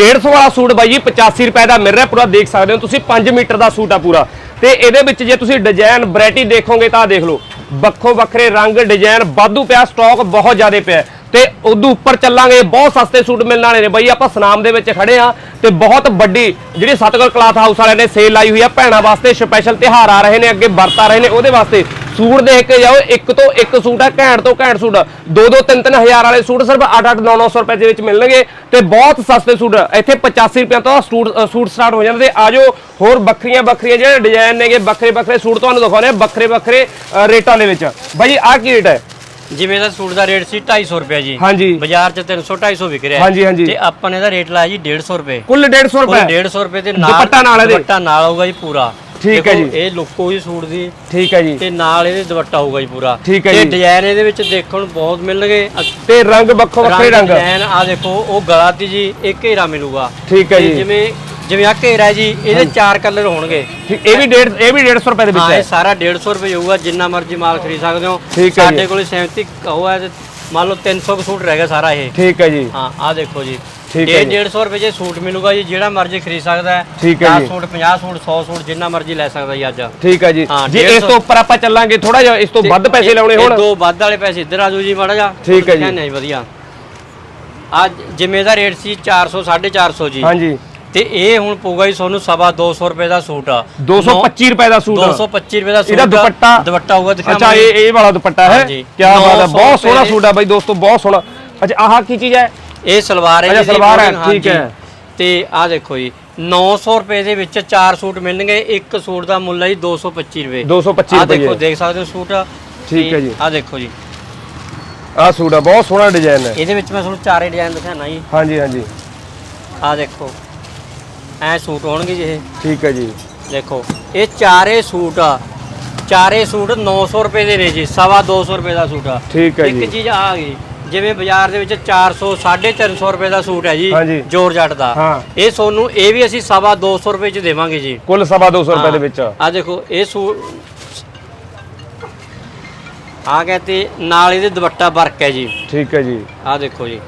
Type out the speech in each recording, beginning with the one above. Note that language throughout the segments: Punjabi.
150 ਵਾਲਾ ਸੂਟ ਬਾਈ ਜੀ 85 ਰੁਪਏ ਦਾ ਮਿਲ ਰਿਹਾ, ਪੂਰਾ ਦੇਖ ਸਕਦੇ ਹੋ ਤੁਸੀਂ 5 ਮੀਟਰ ਦਾ ਸੂਟ ਆ ਪੂਰਾ। ਤੇ ਇਹਦੇ ਵਿੱਚ ਜੇ ਤੁਸੀਂ ਡਿਜ਼ਾਈਨ ਵੈਰਾਈਟੀ ਦੇਖੋਗੇ ਤਾਂ ਦੇਖ ਲਓ, ਵੱਖੋ ਵੱਖਰੇ ਰੰਗ ਡਿਜ਼ਾਈਨ ਵਾਧੂ ਪਿਆ ਸਟਾਕ ਬਹੁਤ ਜ਼ਿਆਦਾ ਪਿਆ ਤੇ ਉਦੋਂ ਉੱਪਰ ਚੱਲਾਂਗੇ, ਬਹੁਤ ਸਸਤੇ ਸੂਟ ਮਿਲਣ ਵਾਲੇ ਨੇ ਬਾਈ, ਆਪਾਂ ਸਨਾਮ ਦੇ ਵਿੱਚ ਖੜੇ ਆ ਤੇ ਬਹੁਤ ਵੱਡੀ ਜਿਹੜੀ ਸਤਗੁਰ ਕਲਾਥ ਹਾਊਸ ਵਾਲਿਆਂ ਨੇ ਸੇਲ ਲਾਈ ਹੋਈ ਆ, ਭੈਣਾਂ ਵਾਸਤੇ ਸਪੈਸ਼ਲ ਤਿਹਾਰ ਆ ਰਹੇ ਨੇ, ਅੱਗੇ ਵਰਤ ਆ ਰਹੇ ਨੇ, ਉਹਦੇ ਵਾਸਤੇ ਸੂਟ ਦੇਖ ਕੇ ਜਾਓ ਇੱਕ ਤੋਂ ਇੱਕ ਸੂਟ ਆ ਘੈਂਟ ਤੋਂ ਘੈਂਟ ਸੂਟ ਦੋ ਦੋ ਤਿੰਨ ਤਿੰਨ ਹਜ਼ਾਰ ਵਾਲੇ ਸੂਟ ਸਿਰਫ 8 8 9 900 ਰੁਪਏ ਦੇ ਵਿੱਚ ਮਿਲਣਗੇ ਤੇ ਬਹੁਤ ਸਸਤੇ ਸੂਟ ਇੱਥੇ 85 ਰੁਪਏ ਤੋਂ ਸੂਟ ਸੂਟ ਸਟਾਰਟ ਹੋ ਜਾਂਦੇ ਤੇ ਆਜੋ ਹੋਰ ਵੱਖਰੀਆਂ ਵੱਖਰੀਆਂ ਜਿਹੜੇ ਡਿਜ਼ਾਈਨ ਨੇਗੇ ਵੱਖਰੇ ਵੱਖਰੇ ਸੂਟ ਤੁਹਾਨੂੰ ਦਿਖਾਉਣੇ ਵੱਖਰੇ ਅ, ਰੇਟਾਂ ਦੇ ਵਿੱਚ। ਬਾਈ ਆਹ ਕੀ ਰੇਟ ਹੈ ਜਿਵੇਂ ਦਾ ਸੂਟ ਦਾ ਰੇਟ ਸੀ 250 ਰੁਪਏ ਜੀ। ਹਾਂਜੀ। ਬਾਜ਼ਾਰ 'ਚ 300 250 ਵਿਕ ਰਿਹਾ ਹੈ। ਹਾਂਜੀ, ਹਾਂਜੀ। ਤੇ ਆਪਾਂ ਨੇ ਇਹਦਾ ਰੇਟ ਲਾਇਆ ਜੀ 150 ਰੁਪਏ। ਕੁੱਲ 150 ਕੁੱਲ ਰੁਪਏ 150 ਰੁਪਏ ਦੇ ਨਾਲ ਦੁਪੱਟਾ ਨਾਲ? ਦੁਪੱਟਾ ਨਾਲ ਹੋਊਗਾ ਜੀ ਪੂਰਾ। ਠੀਕ ਹੈ ਜੀ। ਇਹ ਲੁੱਕ ਹੋਊਗੀ ਸੂਟ ਦੀ ਠੀਕ ਹੈ ਜੀ। ਤੇ ਨਾਲ ਇਹਦੇ ਦੁਪੱਟਾ ਹੋਊਗਾ ਜੀ ਪੂਰਾ। ਠੀਕ ਹੈ ਤੇ ਜੀ। ਡਿਜ਼ਾਈਨ ਇਹਦੇ ਵਿੱਚ ਦੇਖਣ ਨੂੰ ਬਹੁਤ ਮਿਲਣਗੇ। ਤੇ ਰੰਗ ਵੱਖੋ ਵੱਖਰੇ ਰੰਗ ਡਿਜ਼ਾਈਨ ਆ ਦੇਖੋ ਉਹ ਗਲਾ ਤੇ ਜੀ ਇੱਕ ਘੇਰਾ ਮਿਲੂਗਾ। ਠੀਕ ਹੈ ਤੇ ਜੀ। ਜਿਵੇਂ ਜਿਵੇਂ ਆ ਘੇਰਾ ਹੈ ਜੀ ਇਹਦੇ ਚਾਰ ਕਲਰ ਹੋਣਗੇ। ਇਹ ਵੀ 150 ਇਹ ਵੀ 150 ਰੁਪਏ ਦੇ ਵਿੱਚ ਹਾਂ ਸਾਰਾ 150 ਰੁਪਏ ਹੋਊਗਾ ਜਿੰਨਾ ਮਰਜ਼ੀ ਮਾਲ ਖਰੀਦ ਸਕਦੇ ਹੋ। ਸਾਡੇ ਕੋਲੇ 37 ਉਹ ਹੈ ਤੇ ਮੰਨ ਲਓ 300 ਕੁ ਸੂਟ ਰਹਿ ਗਿਆ ਸਾਰਾ ਇਹ। ਠੀਕ ਹੈ ਜੀ। ਹਾਂ ਆ ਦੇਖੋ ਜੀ। ਠੀਕ ਇਹ ਹੈ ਜੀ। 150 ਰੁਪਏ 'ਚ ਸੂਟ ਮਿਲੂਗਾ ਜੀ ਜਿਹੜਾ ਮਰਜ਼ੀ ਖਰੀਦ ਸਕਦਾ ਹੈ। ਠੀਕ ਹੈ 10 ਜੀ। ਸੂਟ 50 ਸੂਟ 100 ਸੂਟ ਜਿੰਨਾ ਮਰਜ਼ੀ ਲੈ ਸਕਦਾ ਜੀ ਅੱਜ। ਠੀਕ ਹੈ ਜੀ। ਜੇ ਇਸ 150 ਤੋਂ ਉੱਪਰ ਆਪਾਂ ਚੱਲਾਂਗੇ ਥੋੜਾ ਜਿਹਾ ਇਸ ਤੋਂ ਵੱਧ ਪੈਸੇ ਲਾਉਣੇ ਹੋਣ। ਦੋ ਵੱਧ ਵਾਲੇ ਪੈਸੇ ਇੱਧਰ ਆ ਜਾਓ ਜੀ ਮਾੜਾ ਜਾ ਠੀਕ ਹੈ ਜੀ। ਨਹੀਂ ਵਧੀਆ। ਅੱਜ ਜਿਵੇਂ ਦਾ ਰੇਟ ਸੀ 400 450 ਜੀ। ਹਾਂਜੀ। ਤੇ ਇਹ ਹੁਣ ਪਊਗਾ ਜੀ ਤੁਹਾਨੂੰ ਸਵਾ 200 ਰੁਪਏ ਦਾ ਸੂਟ ਆ। 225 ਰੁਪਏ ਦਾ ਸੂਟ 225 ਰੁਪਏ ਦਾ ਸੂਟ ਇਹਦਾ ਦੁਪੱਟਾ। ਦੁਪੱਟਾ ਹੋਊਗਾ ਅੱਛਾ ਦਿਖਾਵਾਂਗੇ ਇਹ ਇਹ ਵਾਲਾ ਦੁਪੱਟਾ ਹੈ। ਕੀ ਬਾਤ ਹੈ 900 ਬਹੁਤ ਸੋਹਣਾ ਸੂਟ ਹੈ ਬਾਈ ਦੋਸਤੋ ਬਹੁਤ ਸੋਹਣਾ। ਅੱਛਾ ਆਹ ਕੀ ਚੀਜ਼ ਹੈ? ਇਹ ਸਲਵਾਰ ਹੈ ਅੱਛਾ, ਇਹਦੀ ਸਲਵਾਰ ਹੈ। ਠੀਕ ਹੈ। ਤੇ ਆਹ ਦੇਖੋ ਜੀ 900 ਰੁਪਏ ਦੇ ਵਿੱਚ ਚਾਰ ਸੂਟ ਮਿਲਣਗੇ ਇੱਕ ਸੂਟ ਦਾ ਮੁੱਲ ਹੈ ਜੀ 225 ਰੁਪਏ। 225 ਆਹ ਰੁਪਏ ਦੇਖੋ ਦੇਖ ਸਕਦੇ ਹੋ ਸੂਟ। ਠੀਕ ਹੈ ਜੀ। ਆਹ ਦੇਖੋ ਜੀ। ਆਹ ਸੂਟ ਹੈ ਬਹੁਤ ਸੋਹਣਾ ਡਿਜ਼ਾਈਨ ਹੈ। ਇਹਦੇ ਵਿੱਚ ਮੈਂ ਤੁਹਾਨੂੰ ਚਾਰੇ ਡਿਜ਼ਾਈਨ ਦਿਖਾਣਾ ਜੀ। ਹਾਂਜੀ ਹਾਂਜੀ। ਆਹ ਦੇਖੋ ਐ ਸੂਟ ਹੋਣਗੇ ਜੀ ਇਹ। ਠੀਕ ਹੈ ਜੀ। ਦੇਖੋ ਇਹ ਚਾਰੇ ਸੂਟ ਆ। ਚਾਰੇ ਸੂਟ 900 ਰੁਪਏ ਦੇ ਨੇ ਜੀ ਸਵਾ 200 ਰੁਪਏ ਦਾ ਸੂਟ ਆ। ਠੀਕ ਹੈ ਇੱਕ ਚੀਜ਼ ਆ ਗਈ। ਜਿਵੇਂ ਬਾਜ਼ਾਰ ਦੇ ਵਿੱਚ 400 350 ਰੁਪਏ ਦਾ ਸੂਟ ਹੈ ਜੀ ਹਾਂਜੀ। ਜੋਰ ਜੱਟ ਦਾ। ਇਹ ਤੁਹਾਨੂੰ ਇਹ ਵੀ ਅਸੀਂ ਸਵਾ 200 ਰੁਪਏ ਚ ਦੇਵਾਂਗੇ ਜੀ। ਕੁੱਲ ਸਵਾ 200 ਰੁਪਏ ਦੇ ਵਿੱਚ। ਆ ਦੇਖੋ ਇਹ ਸੂਟ ਆ ਗਏ ਤੇ ਨਾਲ ਇਹਦੇ ਦੁਪੱਟਾ ਵਰਕ ਹੈ ਜੀ। ਠੀਕ ਹੈ ਜੀ। ਆ ਦੇਖੋ ਜੀ।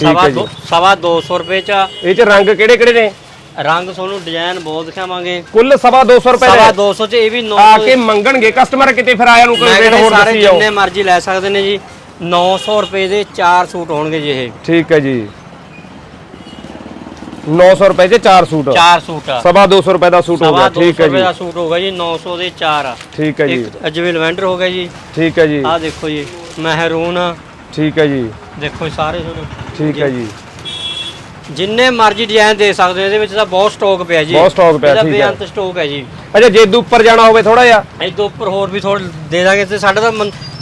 ਸਵਾ ਹੈ ਜੀ। ਦੋ- ਸਵਾ 200 ਰੁਪਏ ਚ। ਇਹ ਚ ਰੰਗ ਕਿਹੜੇ ਕਿਹੜੇ ਨੇ? ਰੰਗ ਤੁਹਾਨੂੰ ਡਿਜ਼ਾਈਨ ਬਹੁਤ ਦਿਖਾਵਾਂਗੇ। ਕੁੱਲ ਸਵਾ 200 ਰੁਪਏ ਸਵਾ ਦੇ। 200 ਚ ਇਹ ਵੀ 900 ਆ ਕੇ ਮੰਗਣਗੇ ਕਸਟਮਰ ਕਿਤੇ ਫਿਰ ਆਇਆ ਨੂੰ ਕੋਈ ਰੇਟ ਹੋਰ ਦੱਸੀ ਜਾਓ। ਜਿੰਨੇ ਮਰਜ਼ੀ ਲੈ ਸਕਦੇ ਨੇ ਜੀ। 900 ਰੁਪਏ ਦੇ 4 ਸੂਟ ਹੋਣਗੇ ਜੀ ਇਹ। ਠੀਕ ਹੈ ਜੀ। 900 ਰੁਪਏ ਦੇ 4 ਸੂਟ। 4 ਸੂਟ ਸਵਾ 200 ਰੁਪਏ ਦਾ ਸੂਟ ਹੋ ਸਵਾ ਗਿਆ 200 ਠੀਕ ਹੈ ਰੁਪਏ ਜੀ। ਦਾ ਸੂਟ ਹੋਗਾ ਜੀ 900 ਦੇ 4 ਆ। ਠੀਕ ਹੈ ਜੀ। ਇੱਕ ਜਿਵੇਂ ਲਵੈਂਡਰ ਹੋ ਗਿਆ ਜੀ। ਠੀਕ ਹੈ ਜੀ। ਆਹ ਦੇਖੋ ਜੀ ਮਹਿਰੂਨ ਠੀਕ ਹੈ ਜੀ। ਦੇਖੋ ਸਾਰੇ ਸੂਟ ਠੀਕ ਹੈ ਜੀ। ਜਿੰਨੇ ਮਰਜ਼ੀ ਡਿਜ਼ਾਈਨ ਦੇ ਸਕਦੇ ਹੋ ਇਹਦੇ ਵਿੱਚ ਤਾਂ ਬਹੁਤ ਸਟਾਕ ਪਿਆ ਜੀ। ਬਹੁਤ stock ਪਿਆ, ਇਹਦਾ ਠੀਕ ਹੈ। ਬੇਅੰਤ ਸਟਾਕ ਹੈ ਜੀ। ਅੱਛਾ ਜੇ ਉੱਪਰ ਜਾਣਾ ਹੋਵੇ ਥੋੜਾ ਜਿਹਾ। ਇਹ ਤੋਂ ਉੱਪਰ ਹੋਰ ਵੀ ਥੋੜਾ ਦੇ ਦਾਂਗੇ ਤੇ ਸਾਡਾ ਤਾਂ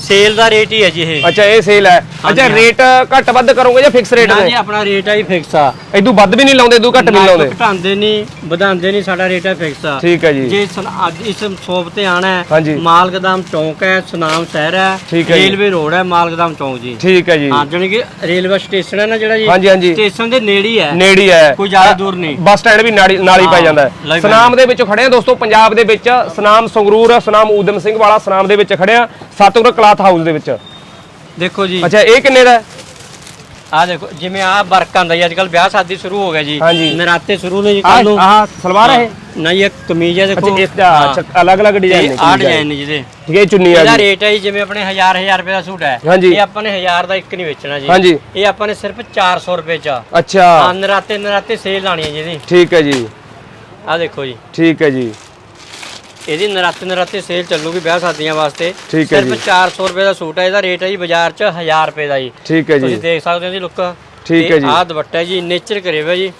ਸੇਲ ਦਾ ਰੇਟ ਹੀ ਹੈ ਜੀ ਇਹ। ਅੱਛਾ ਇਹ ਸੇਲ ਹੈ। ਅੱਛਾ ਰੇਟ ਘੱਟ ਵੱਧ ਕਰੋਗੇ ਜਾਂ ਫਿਕਸ ਰੇਟ ਨਾ ਨੇ? ਜੀ ਆਪਣਾ ਰੇਟ ਆ ਜੀ ਫਿਕਸ ਆ। ਇਦੋਂ ਵੱਧ ਵੀ ਨਹੀਂ ਲਾਉਂਦੇ ਇਦੋਂ ਘੱਟ ਵੀ ਨਹੀਂ ਲਾਉਂਦੇ? ਘਟਾਉਂਦੇ ਨਹੀਂ ਵਧਾਉਂਦੇ ਨਹੀਂ ਸਾਡਾ ਰੇਟ ਹੈ ਫਿਕਸ ਆ। ਠੀਕ ਹੈ ਜੀ। ਜੇ ਸਨ- ਅੱਜ ਇਸ ਸ਼ੋਪ ਤੇ ਆਣਾ ਹੈ। ਮਾਲਕਦਮ ਚੌਂਕ ਹੈ ਸੁਨਾਮ ਸ਼ਹਿਰ ਹੈ ਠੀਕ ਹੈ ਜੀ। ਰੇਲਵੇ ਰੋਡ ਹੈ ਮਾਲਕਦਮ ਚੌਂਕ ਜੀ। ਠੀਕ ਹੈ ਜੀ। ਹਾਂ ਜਾਣੀ ਕਿ ਰੇਲਵੇ ਸਟੇਸ਼ਨ ਹੈ ਨਾ ਜਿਹੜਾ ਜੀ? ਹਾਂਜੀ, ਹਾਂਜੀ। ਸਟੇਸ਼ਨ ਦੇ ਨੇੜੇ ਹੀ ਹੈ। ਨੇੜੇ ਹੀ ਹੈ। ਕੋਈ ਜ਼ਿਆਦਾ ਦੂਰ ਨਹੀਂ। ਬੱਸ ਸਟੈਂਡ ਵੀ ਨਾਲੀ ਨਾਲ ਹੀ ਪੈ ਹਾਂ, ਜਾਂਦਾ ਹੈ। ਲਾਈਵ ਸਨਾਮ ਦੇ ਵਿੱਚ ਖੜੇ ਆ ਦੋਸਤੋ ਪੰਜਾਬ ਦੇ ਵਿੱਚ ਸਨਾਮ ਸੰਗਰੂਰ ਸਨਾਮ ਊਦਮ ਸਿੰਘ ਵਾਲਾ ਸਨਾਮ ਦੇ ਵਿੱਚ ਖੜੇ ਆ ਸਤਗੁਰ ਕਲਾਥ ਹਾਊਸ ਦੇ ਵਿੱਚ? ਦੇਖੋ ਜੀ। ਅੱਛਾ ਇਹ ਕਿੰਨੇ ਦਾ ਹੈ? ਆ ਦੇਖੋ ਜਿਵੇਂ ਆ ਵਰਕ ਆਂਦਾ ਜੀ ਅੱਜ ਕੱਲ ਵਿਆਹ ਸ਼ਾਦੀ ਸ਼ੁਰੂ ਹੋ ਗਿਆ ਜੀ। ਹਾਂਜੀ। ਨਰਾਤੇ ਸ਼ੁਰੂ ਨੇ ਜੀ ਆਹ ਕੱਲ ਨੂੰ। ਆਹ ਸਲਵਾਰ ਹੈ ਇਹ? ਨਹੀਂ ਇਹ ਕਮੀਜ਼ ਹੈ ਦੇਖੋ। ਅੱਛਾ ਇਸ ਦਾ ਅੱਛਾ ਅਲੱਗ-ਅਲੱਗ ਡਿਜ਼ਾਈਨ ਨੇ ਆ ਡਿਜ਼ਾਈਨ ਨੇ ਜਿਹਦੇ। ਠੀਕ ਹੈ ਇਹ ਚੁੰਨੀ ਆ ਇਹਦਾ ਜੀ। ਰੇਟ ਹੈ ਜੀ ਜਿਵੇਂ ਆਪਣੇ 1000 1000 ਰੁਪਏ ਦਾ ਸੂਟ ਹੈ। ਹਾਂਜੀ। ਇਹ ਆਪਾਂ ਨੇ 1000 ਦਾ ਇੱਕ ਨਹੀਂ ਵੇਚਣਾ ਜੀ। ਹਾਂਜੀ। ਇਹ ਆਪਾਂ ਨੇ ਸਿਰਫ 400 ਰੁਪਏ ਚ। ਆ ਅੱਛਾ ਨਰਾਤੇ ਨਰਾਤੇ ਸੇਲ ਲਾਣੀ ਹੈ ਜਿਹਦੀ ਠੀਕ ਹੈ ਜੀ। ਆ ਦੇਖੋ ਜੀ। ਠੀਕ ਹੈ ਜੀ। ਇਹਦੀ ਨਰਾਤੇ ਨਰਾਤੇ ਸੇਲ ਚੱਲੂਗੀ ਵਿਆਹ ਸ਼ਾਦੀਆਂ ਵਾਸਤੇ। ਠੀਕ ਹੈ ਜੀ। ਸਿਰਫ 400 ਰੁਪਏ ਦਾ ਸੂਟ ਹੈ ਇਹਦਾ ਰੇਟ ਹੈ ਜੀ ਬਾਜ਼ਾਰ 'ਚ 1000 ਰੁਪਏ ਦਾ ਜੀ। ਠੀਕ ਹੈ ਤੁਸੀਂ ਜੀ ਦੇਖ ਸਕਦੇ ਹੋ ਇਹਦੀ ਲੁੱਕ। ਠੀਕ ਹੈ ਜੀ। ਆਹ ਦੁਪੱਟਾ ਹੈ ਜੀ ਨੇਚਰ ਕਰੇ ਹੋਇਆ ਜੀ।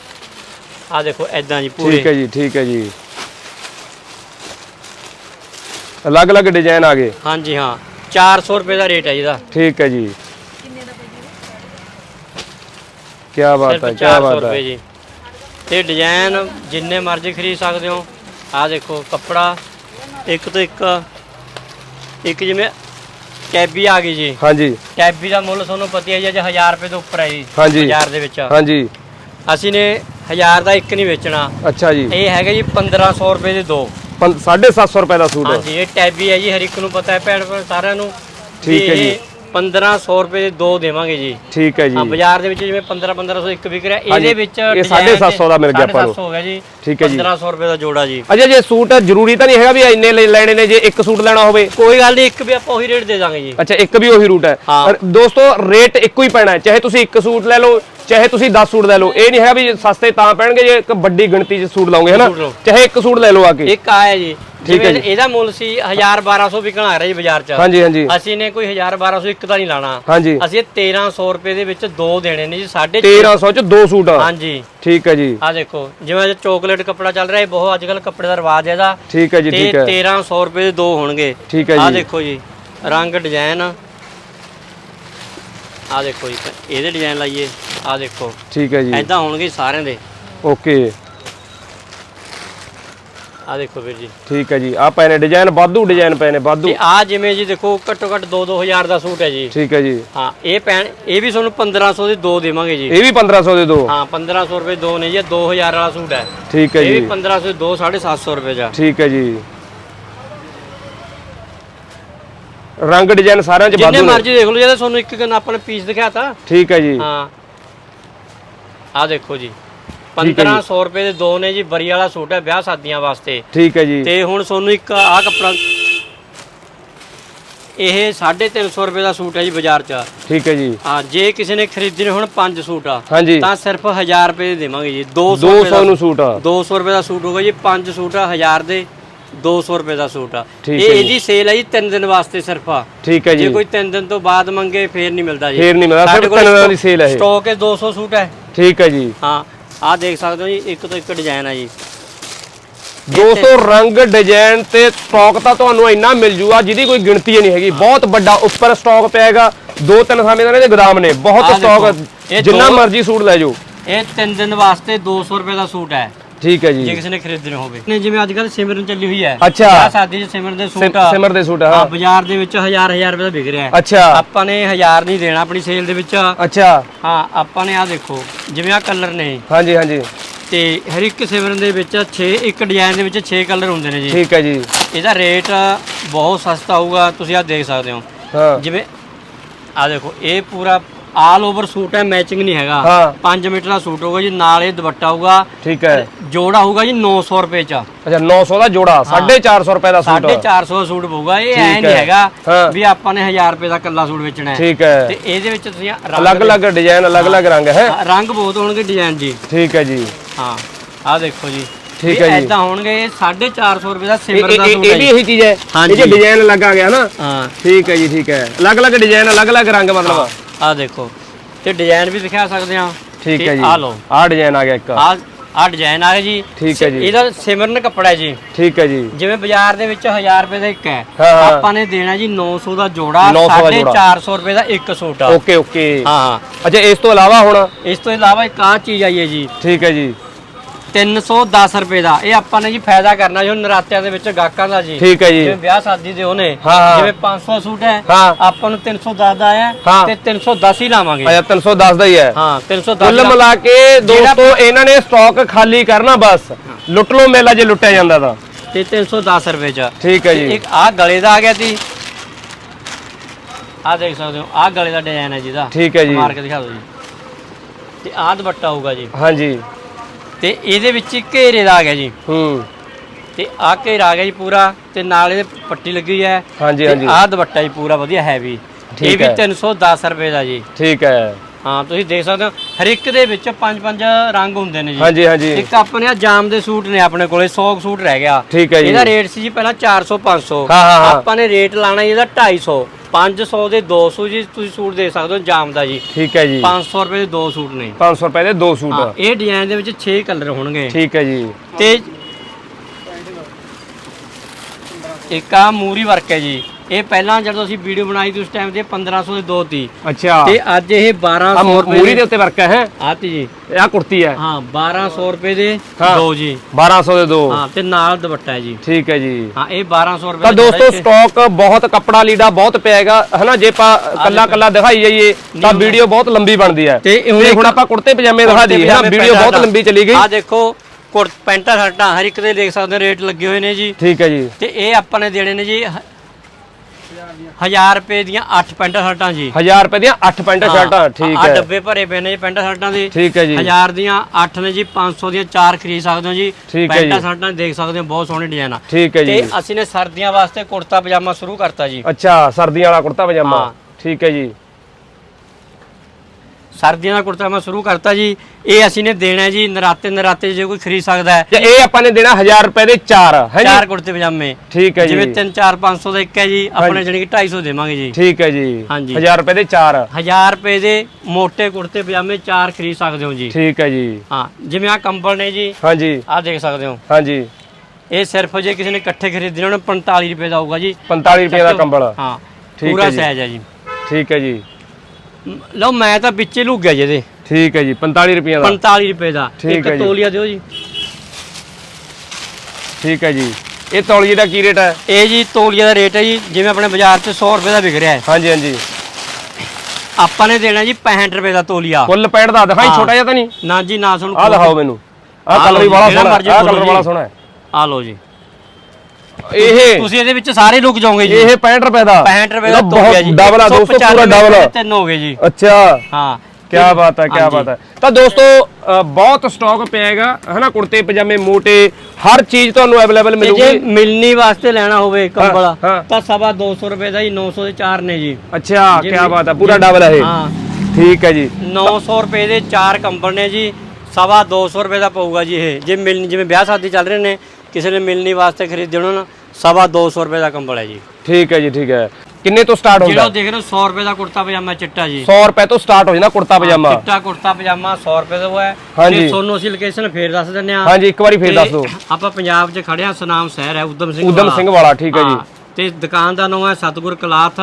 ਆ ਦੇਖੋ ਐਦਾਂ ਜੀ ਪੂਰੇ। ਠੀਕ ਹੈ ਜੀ ਠੀਕ ਹੈ ਜੀ। ਅਲੱਗ-ਅਲੱਗ ਡਿਜ਼ਾਈਨ ਆ ਗਏ। ਹਾਂਜੀ ਹਾਂ। 400 ਰੁਪਏ ਦਾ ਰੇਟ ਹੈ ਜਿਹਦਾ ਠੀਕ ਹੈ ਜੀ। ਕੀ ਬਾਤ ਸਿਰਫ ਹੈ ਕੀ 400 ਬਾਤ ਰੁਪਏ ਹੈ। ਜੀ। ਤੇ ਡਿਜ਼ਾਈਨ ਜਿੰਨੇ ਮਰਜ਼ੀ ਖਰੀਦ ਸਕਦੇ ਹੋ। ਆ ਦੇਖੋ ਕੱਪੜਾ ਇੱਕ ਤੋਂ ਇੱਕ ਇੱਕ ਜਿਵੇਂ ਕੈਬੀ ਆ ਗਈ ਜੀ। ਹਾਂਜੀ। ਕੈਬੀ ਦਾ ਮੁੱਲ ਤੁਹਾਨੂੰ ਪਤਾ ਹੀ ਹੈ ਜੀ ਅੱਜ 1000 ਰੁਪਏ ਤੋਂ ਉੱਪਰ ਹੈ ਜੀ ਹਾਂਜੀ। ਬਾਜ਼ਾਰ ਦੇ ਵਿੱਚ। ਹਾਂਜੀ। ਅਸੀਂ ਨੇ 1000 ਦਾ ਇੱਕ ਨਹੀਂ ਵੇਚਣਾ। ਅੱਛਾ ਜੀ। ਇਹ ਹੈਗਾ ਜੀ 1500 ਰੁਪਏ ਦੇ ਦੋ। 750 ਰੁਪਏ ਦਾ ਸੂਟ। ਹਾਂਜੀ ਇਹ ਟੈਬੀ ਹੈ ਜੀ ਹਰ ਇੱਕ ਨੂੰ ਪਤਾ ਹੈ ਭੈਣ ਭਰਾ ਸਾਰਿਆਂ ਨੂੰ। ਠੀਕ ਹੈ ਜੀ। ਇਹ 1500 ਰੁਪਏ ਦੇ ਦੋ ਦੇਵਾਂਗੇ ਜੀ। ਠੀਕ ਹੈ ਜੀ। ਹਾਂ ਬਾਜ਼ਾਰ ਦੇ ਵਿੱਚ ਜਿਵੇਂ 15 1500 ਇੱਕ ਵਿਕ ਰਿਹਾ ਇਹਦੇ ਵਿੱਚ ਇਹ design 750 ਦਾ ਮਿਲ ਗਿਆ ਆਪਾਂ ਨੂੰ। 750 ਹੋ ਗਿਆ ਜੀ। ਠੀਕ ਹੈ ਜੀ। 1500 ਰੁਪਏ ਦਾ ਜੋੜਾ ਜੀ। ਅਜੇ ਜੇ ਸੂਟ ਜ਼ਰੂਰੀ ਤਾਂ ਨਹੀਂ ਹੈਗਾ ਵੀ ਇੰਨੇ ਲੈਣੇ ਨੇ ਜੇ ਇੱਕ ਸੂਟ ਲੈਣਾ ਹੋਵੇ। ਕੋਈ ਗੱਲ ਨਹੀਂ ਇੱਕ ਵੀ ਆਪਾਂ ਉਹੀ ਰੇਟ ਦੇ ਦਾਂਗੇ ਜੀ। ਅੱਛਾ ਇੱਕ ਵੀ ਉਹੀ ਰੂਟ ਹੈ। ਔਰ ਦੋਸਤੋ ਰੇਟ ਇੱਕੋ ਹੀ ਪੈਣਾ ਹੈ। ਚਾਹੇ ਤੁਸੀਂ ਇੱਕ ਸੂਟ ਲੈ ਲਓ ਚਾਹੇ ਤੁਸੀਂ 10 ਸੂਟ ਲੈ ਲਓ। ਇਹ ਨਹੀਂ ਹੈਗਾ ਵੀ ਸਸਤੇ ਤਾਂ ਪੈਣਗੇ ਜੇ ਇੱਕ ਵੱਡੀ ਗਿਣਤੀ 'ਚ ਸੂਟ ਲਾਓਗੇ ਹੈਨਾ। ਚਾਹੇ ਇੱਕ ਸੂਟ ਲੈ ਲਓ ਆ ਕੇ। ਇੱਕ ਆ ਹੈ ਜੀ। ਠੀਕ ਹੈ ਜਿਵੇਂ ਇਹਦਾ ਮੁੱਲ ਸੀ 1000 1200 ਵਿਕਣ ਆ ਰਿਹਾ ਜੀ ਬਾਜ਼ਾਰ 'ਚ। ਹਾਂਜੀ ਹਾਂਜੀ। ਅਸੀਂ ਨੇ ਕੋਈ 1000 1200 ਇੱਕ ਤਾਂ ਨਹੀਂ ਲਾਣਾ। ਹਾਂਜੀ। ਅਸੀਂ ਇਹ 1300 ਰੁਪਏ ਦੇ ਵਿੱਚ ਦੋ ਦੇਣੇ ਨੇ ਜੀ ਸਾਢੇ 1300 ਚ ਦੋ ਸੂਟ ਆ। ਹਾਂਜੀ। ਠੀਕ ਹੈ ਜੀ। ਆ ਦੇਖੋ ਜਿਵੇਂ ਅੱਜ ਚਾਕਲੇਟ ਕੱਪੜਾ ਚੱਲ ਰਿਹਾ ਇਹ ਬਹੁਤ ਅੱਜ ਕੱਲ ਕੱਪੜੇ ਦਾ ਰਿਵਾਜ ਹੈ ਇਹਦਾ। ਠੀਕ ਹੈ ਜੀ ਠੀਕ ਹੈ। 1300 ਰੁਪਏ ਦੇ ਦੋ ਹੋਣਗੇ। ਠੀਕ ਹੈ ਆ ਜੀ ਦੇਖੋ ਜੀ ਰੰਗ ਡਿਜ਼ਾਈਨ ਆ ਦੇਖੋ ਜੀ ਇਹਦੇ ਡਿਜ਼ਾਈਨ ਲਾਈਏ। ਆ ਦੇਖੋ। ਠੀਕ ਹੈ ਜੀ। ਐਦਾਂ ਹੋਣਗੇ ਸਾਰਿਆਂ ਦੇ। ਓਕੇ। ਆ ਦੇਖੋ ਵੀਰ ਜੀ। ਠੀਕ ਹੈ ਜੀ। ਆ ਪਏ ਨੇ ਡਿਜ਼ਾਈਨ ਵਾਧੂ ਡਿਜ਼ਾਈਨ ਪਏ ਨੇ ਵਾਧੂ। ਤੇ ਆ ਜਿਵੇਂ ਜੀ ਦੇਖੋ ਘੱਟੋ ਘੱਟ 2-2000 ਦਾ ਸੂਟ ਹੈ ਜੀ। ਠੀਕ ਹੈ ਜੀ। ਹਾਂ ਇਹ ਪੈਣ ਇਹ ਵੀ ਤੁਹਾਨੂੰ 1500 ਦੇ ਦੋ ਦੇਵਾਂਗੇ ਜੀ। ਇਹ ਵੀ 1500 ਦੇ ਦੋ। ਹਾਂ 1500 ਰੁਪਏ ਦੋ ਨੇ ਜੀ ਇਹ 2000 ਵਾਲਾ ਸੂਟ ਹੈ। ਠੀਕ ਹੈ ਇਹ ਜੀ। ਵੀ 1500 ਦੇ ਦੋ 750 ਰੁਪਏ ਦਾ। ਠੀਕ ਹੈ ਜੀ। ਰੰਗ ਡਿਜ਼ਾਈਨ ਸਾਰਿਆਂ ਚ ਜਿੰਨੇ ਵਾਧੂ ਨੇ। ਮਰਜ਼ੀ ਦੇਖ ਲਓ ਜੇ ਤੁਹਾਨੂੰ ਇੱਕ ਆਪਾਂ ਨੇ ਪੀਸ ਦਿਖਾਤਾ। ਠੀਕ ਹੈ ਜੀ। ਹਾਂ। ਆ ਦੇਖੋ ਜੀ। 1500 ਰੁਪਏ ਦੇ ਦੋ ਨੇ ਜੀ ਬਰੀ ਵਾਲਾ ਸੂਟ ਹੈ ਵਿਆਹ ਸ਼ਾਦੀਆਂ ਵਾਸਤੇ। ਠੀਕ ਹੈ ਜੀ। ਤੇ ਹੁਣ ਤੁਹਾਨੂੰ ਇੱਕ ਆ ਕੱਪੜਾ ਇਹ 350 ਰੁਪਏ ਦਾ ਸੂਟ ਹੈ ਜੀ ਬਾਜ਼ਾਰ 'ਚ। ਠੀਕ ਹੈ ਜੀ। ਹਾਂ ਜੇ ਕਿਸੇ ਨੇ ਖਰੀਦਣੇ ਹੁਣ ਪੰਜ ਸੂਟ ਆ ਤਾਂ ਸਿਰਫ 1000 ਰੁਪਏ ਦੇ ਦੇਵਾਂਗੇ ਜੀ। 200 ਰੁਪਏ 200 ਦਾ ਨੂੰ ਸੂਟ ਆ। 200 ਰੁਪਏ ਦਾ ਸੂਟ ਹੋਗਾ ਜੀ ਪੰਜ ਸੂਟ ਆ 1000 ਦੇ 200 ਰੁਪਏ ਦਾ ਸੂਟ ਆ। ਇਹ। ਇਹਦੀ ਸੇਲ ਹੈ ਜੀ 3 ਦਿਨ ਵਾਸਤੇ ਸਿਰਫ ਆ। ਠੀਕ ਹੈ ਜੇ। ਜੀ ਕੋਈ 3 ਦਿਨ ਤੋਂ ਬਾਅਦ ਮੰਗੇ ਫੇਰ ਨਹੀਂ ਮਿਲਦਾ ਜੀ। ਫੇਰ ਨਹੀਂ ਮਿਲਦਾ, ਸਿਰਫ ਕੋਲ ਤਿੰਨ ਦਿਨਾਂ ਦੀ sale ਹੈ ਇਹ। ਸਟਾਕ ਹੈ 200 ਸੂਟ ਹੈ। ਠੀਕ ਹੈ ਜੀ। ਹਾਂ ਆਹ ਦੇਖ ਸਕਦੇ ਹੋ ਜੀ ਇੱਕ ਤੋਂ ਇੱਕ ਡਿਜ਼ਾਈਨ ਆ ਜੀ। 200 ਰੰਗ ਡਿਜ਼ਾਈਨ ਤੇ ਸਟਾਕ ਤਾਂ ਤੁਹਾਨੂੰ ਇੰਨਾ ਮਿਲ ਜੂਗਾ ਜਿਹਦੀ ਕੋਈ ਗਿਣਤੀ ਨਹੀਂ ਹੈਗੀ। ਬਹੁਤ ਵੱਡਾ ਉੱਪਰ ਸਟਾਕ ਪਿਆਗਾ ਦੋ ਤਿੰਨ ਸਮੇਂ ਦਾ ਇਹਦੇ ਗੋਦਾਮ ਨੇ। ਬਹੁਤ ਆਹ ਸਟਾਕ ਦੇਖੋ, ਇਹ ਜਿੰਨਾ ਦੋ- ਮਰਜ਼ੀ ਸੂਟ ਲੈ ਜਾਓ। ਇਹ 3 ਦਿਨ ਵਾਸਤੇ 200 ਰੁਪਏ ਦਾ ਸੂਟ ਹੈ। ਠੀਕ ਹੈ ਜੇ। ਜੀ ਕਿਸੇ ਨੇ ਖਰੀਦਣੇ ਹੋਵੇ। ਨੇ ਜਿਵੇਂ ਅੱਜ ਕੱਲ ਸਿਮਰਨ ਚੱਲੀ ਹੋਈ ਹੈ। ਅੱਛਾ। ਵਿਆਹ ਸ਼ਾਦੀ 'ਚ ਸਿਮਰਨ ਦੇ ਸੂਟ ਆ ਸਿਮਰ ਦੇ ਸੂਟ ਹਾਂ। ਹਾਂ ਬਾਜ਼ਾਰ ਦੇ ਵਿੱਚ 1000 1000 ਰੁਪਏ ਦਾ ਵਿਕ ਰਿਹਾ ਹੈ। ਅੱਛਾ। ਆਪਾਂ ਨੇ 1000 ਨਹੀਂ ਦੇਣਾ ਆਪਣੀ ਸੇਲ ਦੇ ਵਿੱਚ। ਅੱਛਾ। ਹਾਂ ਆਪਾਂ ਨੇ ਆ ਦੇਖੋ ਜਿਵੇਂ ਆ ਕਲਰ ਨੇ। ਹਾਂਜੀ ਹਾਂਜੀ। ਤੇ ਹਰ ਇੱਕ ਸਿਮਰਨ ਦੇ ਵਿੱਚ 6 ਇੱਕ ਡਿਜ਼ਾਈਨ ਦੇ ਵਿੱਚ 6 ਕਲਰ ਹੁੰਦੇ ਨੇ ਜੀ। ਠੀਕ ਹੈ ਜੀ। ਇਹਦਾ ਰੇਟ ਬਹੁਤ ਸਸਤਾ ਹੋਊਗਾ ਤੁਸੀਂ ਆ ਦੇਖ ਸਕਦੇ ਹੋ। ਹਾਂ। ਜਿਵੇਂ ਆ ਦੇਖੋ ਇਹ ਪੂਰਾ ਆਲ ਓਵਰ ਸੂਟ ਹੈ ਮੈਚਿੰਗ ਨਹੀਂ ਹੈਗਾ। ਹਾਂ। 5 ਮੀਟਰ ਦਾ ਸੂਟ ਹੋਊਗਾ ਜੀ ਨਾਲ ਇਹ ਦੁਪੱਟਾ ਹੋਊਗਾ। ਠੀਕ ਹੈ। ਜੋੜਾ ਹੋਊਗਾ ਜੀ 900 ਰੁਪਏ ਚ। ਅੱਛਾ 900 ਦਾ ਜੋੜਾ 450 ਰੁਪਏ ਦਾ ਸੂਟ। 450 ਦਾ ਸੂਟ ਪਊਗਾ ਇਹ ਐ ਠੀਕ ਨਹੀਂ ਹੈ। ਹੈਗਾ ਹਾਂ। ਵੀ ਆਪਾਂ ਨੇ 1000 ਰੁਪਏ ਦਾ ਕੱਲਾ ਸੂਟ ਵੇਚਣਾ ਹੈ। ਠੀਕ ਹੈ। ਤੇ ਇਹਦੇ ਵਿੱਚ ਤੁਸੀਂ ਰੰਗ ਅਲੱਗ-ਅਲੱਗ ਡਿਜ਼ਾਈਨ ਅਲੱਗ-ਅਲੱਗ ਰੰਗ ਹੈ। ਰੰਗ ਬਹੁਤ ਹੋਣਗੇ ਡਿਜ਼ਾਈਨ ਜੀ। ਠੀਕ ਹੈ ਜੀ। ਹਾਂ ਆ ਦੇਖੋ ਜੀ। ਠੀਕ ਹੈ ਜੀ। ਐਦਾਂ ਹੋਣਗੇ ਇਹ 450 ਰੁਪਏ ਦਾ ਇਹ ਸਿਮਰ ਦਾ ਇਹ- ਸੂਟ ਇਹ ਹੈ ਵੀ ਜੀ। ਇਹੀ ਚੀਜ਼ ਹੈ। ਹਾਂਜੀ। ਇਹ ਜੇ ਡਿਜ਼ਾਈਨ ਅਲੱਗ ਆ ਗਿਆ ਨਾ। ਹਾਂ। ਠੀਕ ਹੈ ਜੀ ਠੀਕ ਹੈ। ਅਲੱਗ-ਅਲੱਗ ਡਿਜ਼ਾਈਨ ਅਲੱਗ-ਅਲੱਗ ਰੰਗ ਮਤਲਬ। ਆ ਦੇਖੋ। ਤੇ ਡਿਜ਼ਾਈਨ ਵੀ ਦਿਖਾ ਸਕਦੇ ਆ ਠੀਕ ਹੈ ਜੀ। ਆ ਲਓ। ਆਹ ਡਿਜ਼ਾਈਨ ਆ ਗਿਆ ਇੱਕ। ਆ ਆ ਡਿਜ਼ਾਈਨ ਆ ਗਿਆ ਜੀ। ਠੀਕ ਹੈ ਜੀ। ਇਹਦਾ ਸਿਮਰਨ ਕੱਪੜਾ ਹੈ ਜੀ। ਠੀਕ ਹੈ ਜੀ। ਜਿਵੇਂ ਬਾਜ਼ਾਰ ਦੇ ਵਿੱਚ 1000 ਰੁਪਏ ਦਾ ਇੱਕ ਹੈ। ਆਪਾਂ ਨੇ ਦੇਣਾ ਜੀ 900 ਦਾ ਜੋੜਾ 900 ਦਾ ਜੋੜਾ। 450 ਰੁਪਏ ਦਾ ਇੱਕ ਸੂਟ ਆ। Okay okay. ਹਾਂ ਅੱਛਾ ਇਸ ਤੋਂ ਇਲਾਵਾ ਹੁਣ? ਇਸ ਤੋਂ ਇਲਾਵਾ ਇੱਕ ਆ ਚੀਜ਼ ਆਈ ਹੈ ਜੀ। ਠੀਕ ਹੈ ਜੀ। 310 ਰੁਪਏ ਦਾ। ਇਹ ਆਪਾਂ ਨੇ ਜੀ ਫਾਇਦਾ ਕਰਨਾ ਜੀ ਨਰਾਤਿਆਂ ਦੇ ਵਿੱਚ ਗਾਹਕਾਂ ਦਾ ਜੀ। ਠੀਕ ਹੈ ਜੀ। ਜਿਵੇਂ ਵਿਆਹ ਸ਼ਾਦੀ ਦੇ ਉਹਨੇ। ਜਿਵੇਂ 500 ਸੂਟ ਹੈ ਆਪਾਂ ਨੂੰ 310 ਦਾ ਆਇਆ। ਤੇ 310 ਹੀ ਲਾਵਾਂਗੇ। ਅੱਛਾ 310 ਦਾ ਹੀ ਹੈ। ਹਾਂ 310 ਕੁੱਲ ਦਾ- ਮਿਲਾ ਕੇ ਦੋਸਤੋ ਇਹਨਾਂ ਨੇ ਸਟਾਕ ਖਾਲੀ ਕਰਨਾ ਬਸ। ਲੁੱਟ ਲੋ ਮੇਲਾ ਜੇ ਲੁੱਟਿਆ ਜਾਂਦਾ ਤਾਂ। ਤੇ 310 ਰੁਪਏ ਚ। ਠੀਕ ਹੈ ਜੀ। ਇੱਕ ਆ ਗਲੇ ਦਾ ਆ ਗਿਆ ਸੀ ਆ ਦੇਖ ਸਕਦੇ ਹੋ ਆ ਗਲੇ ਦਾ ਡਿਜ਼ਾਈਨ ਹੈ ਜਿਹਦਾ ਠੀਕ ਹੈ ਜੀ। ਮਾਰ ਕੇ ਦਿਖਾ ਦਿਓ ਜੀ। ਤੇ ਆ ਦੁਪੱਟਾ ਹੋਊਗਾ ਜੀ। ਹਾਂਜੀ। ਤੇ ਇਹਦੇ ਵਿੱਚ ਘੇਰੇ ਦਾ ਆ ਗਿਆ ਜੀ। ਹੂੰ। ਤੇ ਆ ਘੇਰਾ ਆ ਗਿਆ ਜੀ ਪੂਰਾ ਤੇ ਨਾਲ ਇਹਦੇ ਪੱਟੀ ਲੱਗੀ ਹੈ। ਹਾਂਜੀ ਹਾਂਜੀ। ਆ ਦੁਪੱਟਾ ਜੀ ਪੂਰਾ ਵਧੀਆ ਹੈਵੀ ਇਹ ਠੀਕ ਵੀ ਹੈ। 310 ਰੁਪਏ ਦਾ ਜੀ। ਠੀਕ ਹੈ। ਹਾਂ ਤੁਸੀਂ ਦੇਖ ਸਕਦੇ ਹੋ ਹਰ ਇੱਕ ਦੇ ਵਿੱਚ ਪੰਜ ਪੰਜ ਰੰਗ ਹੁੰਦੇ ਨੇ ਜੀ। ਹਾਂਜੀ ਹਾਂਜੀ। ਇੱਕ ਆਪਣੇ ਆ ਜਾਮ ਦੇ ਸੂਟ ਨੇ ਆਪਣੇ ਕੋਲੇ 100 ਸੂਟ ਰਹਿ ਗਿਆ। ਠੀਕ ਹੈ ਜੀ। ਇਹਦਾ ਰੇਟ ਸੀ ਜੀ ਪਹਿਲਾਂ 400 500 ਹਾਂ, ਹਾਂ, ਹਾਂ। ਆਪਾਂ ਨੇ ਰੇਟ ਲਾਣਾ ਇਹਦਾ 250 500 ਦੇ 200 ਜੀ ਤੁਸੀਂ ਸੂਟ ਦੇ ਸਕਦੇ ਹੋ ਜਾਮ ਦਾ ਜੀ। ਠੀਕ ਹੈ ਜੀ। 500 ਰੁਪਏ ਦੇ ਦੋ ਸੂਟ ਨੇ। 500 ਰੁਪਏ ਦੇ ਦੋ ਹਾਂ ਸੂਟ ਇਹ ਡਿਜ਼ਾਈਨ ਦੇ ਵਿੱਚ 6 ਕਲਰ ਹੋਣਗੇ। ਠੀਕ ਹੈ ਜੀ। ਤੇ ਇੱਕ ਆ ਮੂਰੀ ਵਰਕ ਹੈ ਜੀ। ਇਹ ਪਹਿਲਾਂ ਜਦੋਂ ਅਸੀਂ ਵੀਡੀਓ ਬਣਾਈ ਸੀ ਉਸ ਟਾਈਮ ਤੇ 1500 ਦੇ ਦੋ ਤੀ। ਅੱਛਾ। ਤੇ ਅੱਜ ਇਹ 1200 ਮੂਰੀ ਰੁਪਏ ਦੇ ਦੇ ਉੱਤੇ ਵਰਕ ਹੈ ਆਤੀ ਜੀ। ਇਹ ਆ ਕੁੜਤੀ ਹੈ। ਹਾਂ 1200 ਰੁਪਏ ਦੇ। ਦੋ ਜੀ। 1200 ਦੇ ਦੋ। ਹਾਂ ਤੇ ਨਾਲ ਦੁਪੱਟਾ ਹੈ ਜੀ। ਠੀਕ ਹੈ ਜੀ। ਹਾਂ ਇਹ 1200 ਰੁਪਏ ਤਾਂ ਦੋਸਤੋ। ਸਟਾਕ ਬਹੁਤ ਕੱਪੜਾ ਲੀੜਾ ਬਹੁਤ ਪਿਆ ਹੈਗਾ ਹਨਾ? ਜੇ ਆਪਾਂ ਕੱਲਾ ਕੱਲਾ ਦਿਖਾਈ ਜਾਈਏ ਤਾਂ ਵੀਡੀਓ ਬਹੁਤ ਲੰਬੀ ਬਣਦੀ ਹੈ। ਤੇ ਹੁਣ ਆਪਾਂ ਕੁੜਤੇ ਪਜਾਮੇ ਦਿਖਾ ਦਈਏ ਹਾਂ ਵੀਡੀਓ ਬਹੁਤ ਲੰਬੀ ਚਲੀ ਗਈ। ਆ ਦੇਖੋ ਕੁੜ ਪੈਂਟਾਂ ਸ਼ਰਟਾਂ ਹਰ ਇੱਕ ਦੇ ਦੇਖ ਸਕਦੇ ਹੋ ਰੇਟ ਲੱਗੇ ਹੋਏ ਨੇ ਜੀ। ਠੀਕ ਹੈ ਜੀ। ਤੇ ਇਹ ਆਪਾਂ ਨੇ ਦੇਣੇ ਨੇ ਜੀ 1000 ਰੁਪਏ ਦੀਆਂ 8 ਪੈਂਟਾਂ ਸ਼ਰਟਾਂ ਜੀ। 1000 ਰੁਪਏ ਦੀਆਂ 8 ਪੈਂਟ ਸ਼ਰਟਾਂ ਠੀਕ ਆ ਹੈ। ਡੱਬੇ ਭਰੇ ਪਏ ਨੇ ਜੀ ਪੈਂਟਾਂ ਸ਼ਰਟਾਂ ਦੇ। ਠੀਕ ਹੈ ਜੀ। 1000 ਦੀਆਂ 8 ਨੇ ਜੀ 500 ਦੀਆਂ 4 ਖਰੀਦ ਸਕਦੇ ਹੋ ਜੀ। ਪੈਂਟਾਂ ਸ਼ਰਟਾਂ ਦੇਖ ਸਕਦੇ ਹੋ ਬਹੁਤ ਸੋਹਣੇ ਡਿਜ਼ਾਈਨ ਆ। ਠੀਕ ਹੈ ਜੀ। ਤੇ ਅਸੀਂ ਨੇ ਸਰਦੀਆਂ ਵਾਸਤੇ ਕੁੜਤਾ ਪਜਾਮਾ ਸ਼ੁਰੂ ਕਰਤਾ ਜੀ। ਅੱਛਾ ਸਰਦੀਆਂ ਵਾਲਾ ਕੁੜਤਾ ਪਜਾਮਾ। ਠੀਕ ਹੈ ਜੀ। ਸਰਦੀਆਂ ਦਾ ਕੁੜਤਾ ਪਜਾਮਾ ਸ਼ੁਰੂ ਕਰਤਾ ਜੀ। ਇਹ ਅਸੀਂ ਨੇ ਦੇਣਾ ਹੈ ਜੀ ਨਰਾਤੇ ਨਰਾਤੇ ਜੇ ਕੋਈ ਖਰੀਦ ਸਕਦਾ ਹੈ। ਤੇ ਇਹ ਆਪਾਂ ਨੇ ਦੇਣਾ 1000 ਰੁਪਏ ਦੇ 4 ਹੈ ਚਾਰ ਜੀ ਕੁੜਤੇ ਪਜਾਮੇ। ਠੀਕ ਹੈ ਜਿਵੇਂ ਜੀ 3 4 500 ਦਾ ਇੱਕ ਹੈ ਜੀ। ਆਪਣੇ ਜਾਨੀ ਕਿ 250 ਦੇਵਾਂਗੇ ਜੀ। ਠੀਕ ਹੈ ਜੀ। ਹਾਂਜੀ। 1000 ਰੁਪਏ ਦੇ 4 1000 ਰੁਪਏ ਦੇ ਮੋٹے ਕੁੜਤੇ ਪਜਾਮੇ ਚਾਰ ਖਰੀਦ ਸਕਦੇ ਹੋ ਜੀ। ਠੀਕ ਹੈ ਜੀ। ਹਾਂ ਜਿਵੇਂ ਆ ਕੰਬਲ ਨੇ ਜੀ। ਹਾਂਜੀ ਆਹ ਦੇਖ ਸਕਦੇ ਹੋ। ਹਾਂਜੀ ਇਹ ਸਿਰਫ ਜੇ ਕਿਸੇ ਨੇ ਇਕੱਠੇ ਖਰੀਦਣੇ ਹੋਣ 45 ਰੁਪਏ ਦਾ ਹੋਊਗਾ ਜੀ। 45 ਰੁਪਏ ਦਾ ਕੰਬਲ। ਹਾਂ ਠੀਕ ਪੂਰਾ। ਸਾਈਜ਼ ਹੈ ਜੀ। ਠੀਕ ਹੈ ਜੀ। ਮ- ਲਓ ਮੈਂ ਤਾਂ ਵਿੱਚੇ ਲੁੱਕ ਗਿਆ ਜੀ ਇਹਦੇ। ਠੀਕ ਹੈ ਜੀ 45 ਰੁਪਏ ਦਾ। 45 ਰੁਪਏ ਦਾ। ਠੀਕ ਇੱਕ ਹੈ ਜੀ। ਤੋਲੀਆ ਦਿਓ ਜੀ। ਠੀਕ ਹੈ ਜੀ। ਇਹ ਤੌਲੀਏ ਦਾ ਕੀ ਰੇਟ ਹੈ? ਇਹ ਜੀ ਤੋਲੀਆ ਦਾ ਰੇਟ ਹੈ ਜੀ ਜਿਵੇਂ ਆਪਣੇ ਬਾਜ਼ਾਰ 'ਚ 100 ਰੁਪਏ ਦਾ ਵਿਕ ਰਿਹਾ ਹੈ। ਹਾਂਜੀ ਹਾਂਜੀ। ਆਪਾਂ ਨੇ ਦੇਣਾ ਜੀ 65 ਰੁਪਏ ਦਾ ਤੋਲੀਆ। ਫੁੱਲ ਪੈਂਟ ਦਾ ਦਿਖਾਈ ਹਾਂ। ਛੋਟਾ ਜਿਹਾ ਤਾਂ ਨਹੀਂ? ਨਾ ਜੀ ਨਾ ਤੁਹਾਨੂੰ ਆਹ ਦਿਖਾਓ ਮੈਨੂੰ। ਆਹ ਆਹ ਕਲਰ ਲਓ ਵੀ ਜੀ, ਬੜਾ ਜਿਹੜਾ ਸੋਹਣਾ ਮਰਜ਼ੀ ਆਹ ਬੋਲੋ ਕਲਰ ਬੜਾ ਜੀ। ਸੋਹਣਾ ਹੈ। ਆ ਲਓ ਜੀ। ਇਹ ਤੁਸੀਂ ਇਹਦੇ ਵਿੱਚ ਸਾਰੇ ਲੁਕ ਜਾਓਗੇ ਜੀ। ਇਹ 65 ਰੁਪਏ ਦਾ। 65 ਰੁਪਏ ਦਾ ਤੋਲੀਆ ਜੀ। ਡਬਲ ਆ ਦੋਸਤੋ ਪੂਰਾ 195 ਡਬਲ ਤਿੰਨ ਹੋ ਗਏ ਜੀ। ਅੱਛਾ। ਹਾਂ। ਕੀ ਬਾਤ ਹੈ ਕੀ। ਬਾਤ ਹੈ। ਤਾਂ ਦੋਸਤੋ ਬਹੁਤ ਸਟਾਕ ਪਿਆ ਹੈਗਾ ਹਨਾ ਕੁੜਤੇ ਪਜਾਮੇ ਮੋਟੇ ਹਰ ਚੀਜ਼ ਤੁਹਾਨੂੰ ਅਵੇਲੇਬਲ ਤੇ ਜੇ ਮਿਲੂਗੀ। ਮਿਲਣੀ ਵਾਸਤੇ ਲੈਣਾ ਹੋਵੇ ਕੰਬਲ ਹਾਂ। ਤਾਂ ਸਵਾ 200 ਰੁਪਏ ਦਾ ਜੀ 900 ਦੇ 4 ਨੇ ਜੀ। ਅੱਛਾ ਕੀ ਬਾਤ ਹੈ ਪੂਰਾ ਡਬਲ ਹੈ ਇਹ। ਹਾਂ। ਠੀਕ ਹੈ ਜੀ। 900 ਰੁਪਏ ਦੇ 4 ਕੰਬਲ ਨੇ ਜੀ ਸਵਾ 200 ਰੁਪਏ ਦਾ ਪਊਗਾ ਜੀ ਇਹ। ਜੇ ਮਿਲਣੀ ਜਿਵੇਂ ਵਿਆਹ ਸ਼ਾਦੀ ਚੱਲ ਰਹੇ ਨੇ ਕਿਸੇ ਨੇ ਮਿਲਣੀ ਵਾਸਤੇ ਖਰੀਦਣਾ ਹੋਣ ਸਵਾ 200 ਰੁਪਏ ਦਾ ਕੰਬਲ ਹੈ ਜੀ। ਠੀਕ ਹੈ ਜੀ ਠੀਕ ਹੈ। ਕਿੰਨੇ ਤੋਂ ਸਟਾਰਟ ਜਿਹੜਾ ਹੁੰਦਾ ਉਹ ਦੇਖ ਰਹੇ ਹੋ 100 ਰੁਪਏ ਦਾ ਕੁੜਤਾ ਪਜਾਮਾ ਚਿੱਟਾ ਜੀ। 100 ਰੁਪਏ ਤੋਂ ਸਟਾਰਟ ਹੋ ਜਾਂਦਾ ਕੁੜਤਾ ਪਜਾਮਾ। ਚਿੱਟਾ ਕੁੜਤਾ ਪਜਾਮਾ 100 ਰੁਪਏ ਦਾ ਹੈ ਹਾਂਜੀ। ਤੇ ਤੁਹਾਨੂੰ ਅਸੀਂ ਲੋਕੇਸ਼ਨ ਫੇਰ ਦੱਸ ਦਿੰਨੇ ਆ ਹਾਂਜੀ ਇੱਕ ਵਾਰੀ ਫੇਰ ਦੱਸ ਦਿਓ। ਆਪਾਂ ਪੰਜਾਬ 'ਚ ਖੜੇ ਆ ਸੁਨਾਮ ਸ਼ਹਿਰ ਹੈ ਉਦਮ ਸਿੰਘ ਉਦਮ ਵਾਲਾ। ਸਿੰਘ ਵਾਲਾ ਠੀਕ ਹੈ ਜੀ। ਹਾਂ, ਤੇ ਦੁਕਾਨ ਦਾ ਨਾਮ ਹੈ ਸਤਗੁਰ ਕਲਾਥ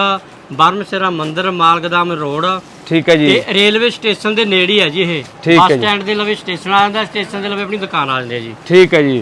ਬਰਮਸਿਰਾ ਮੰਦਿਰ ਮਾਲਗਦਾਮ ਰੋਡ। ਠੀਕ ਹੈ ਜੀ। ਤੇ ਰੇਲਵੇ ਸਟੇਸ਼ਨ ਦੇ ਨੇੜੇ ਹੀ ਹੈ ਜੀ ਇਹ। ਠੀਕ ਬੱਸ ਹੈ ਜੀ। ਸਟੈਂਡ ਦੇ ਲਵੇ ਸਟੇਸ਼ਨ ਆ ਜਾਂਦਾ ਸਟੇਸ਼ਨ ਦੇ ਲਵੇ ਆਪਣੀ ਦੁਕਾਨ ਆ ਜਾਂਦੀ ਹੈ ਜੀ। ਠੀਕ ਹੈ ਜੀ।